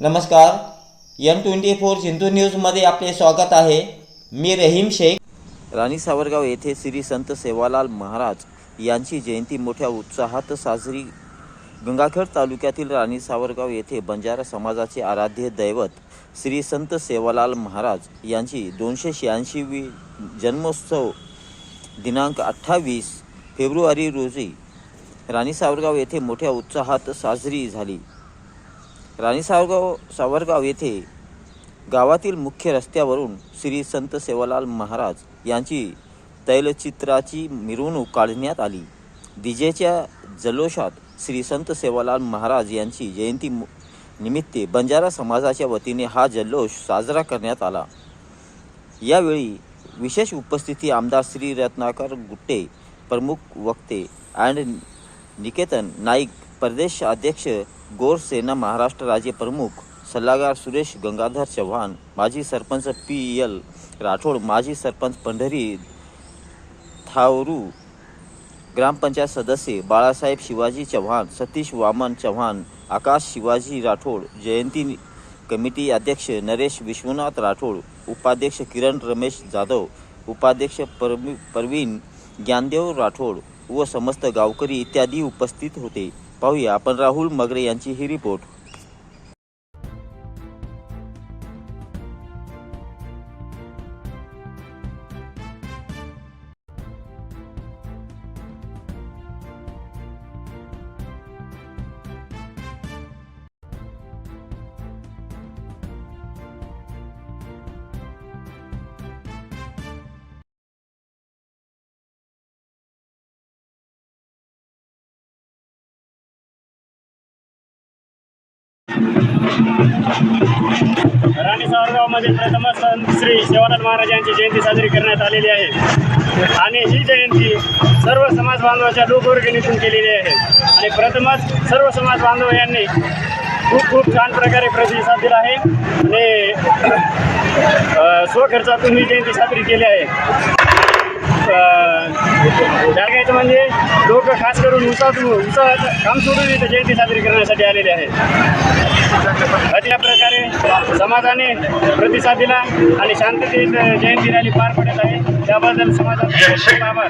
नमस्कार. M twenty four Sindhu न्यूजमध्ये आपले स्वागत आहे. मी रहीम शेख. राणी सावरगाव येथे श्री संत सेवालाल महाराज यांची जयंती मोठ्या उत्साहात साजरी गंगाखेड तालुक्यातील राणी सावरगाव येथे बंजारा समाजाचे आराध्य दैवत श्री संत सेवालाल महाराज यांची दोनशे शहाऐंशीवी जन्मोत्सव दिनांक अठ्ठावीस फेब्रुवारी रोजी राणी सावरगाव येथे मोठ्या उत्साहात साजरी झाली. राणी सावरगाव सावरगाव येथे गावातील मुख्य रस्त्यावरून श्री संत सेवालाल महाराज यांची तैलचित्राची मिरवणूक काढण्यात आली. डीजेच्या जल्लोषात श्री संत सेवालाल महाराज यांची जयंती निमित्ते निमित्त बंजारा समाजाच्या वतीने हा जल्लोष साजरा करण्यात आला. यावेळी विशेष उपस्थिती आमदार श्री रत्नाकर गुट्टे प्रमुख वक्ते अँड निकेतन नाईक प्रदेश अध्यक्ष गोर सेना महाराष्ट्र राज्य प्रमुख सल्लागार सुरेश गंगाधर चव्हाण माजी सरपंच पी एल राठोड माजी सरपंच पंढरी थावरू ग्रामपंचायत सदस्य बाळासाहेब शिवाजी चव्हाण सतीश वामन चव्हाण आकाश शिवाजी राठोड जयंती कमिटी अध्यक्ष नरेश विश्वनाथ राठोड उपाध्यक्ष किरण रमेश जाधव उपाध्यक्ष परवी परवीन ज्ञानदेव राठोड व समस्त गावकरी इत्यादी उपस्थित होते. पाहूया. आपण राहुल मगरे यांची ही रिपोर्ट राणी सावरगावमध्ये प्रथमच संत श्री सेवानाथ महाराज यांची जयंती साजरी करण्यात आलेली आहे. आणि ही जयंती सर्व समाज बांधवाच्या लोकवर्गणीतून केलेली आहे. आणि प्रथमच सर्व समाज बांधव यांनी खूप खूप छान प्रकारे प्रतिसाद दिला आहे. आणि स्वखर्चातून ही जयंती साजरी केली आहे. सांगायचं म्हणजे लोक खास करून उसातून उसाचं काम सोडून इथं जयंती साजरी करण्यासाठी आलेले आहेत. अशा प्रकारे समाजाने प्रतिसाद दिला आणि शांततेत जयंती रॅली पार पडत आहे. त्याबद्दल समाजाचे आभार.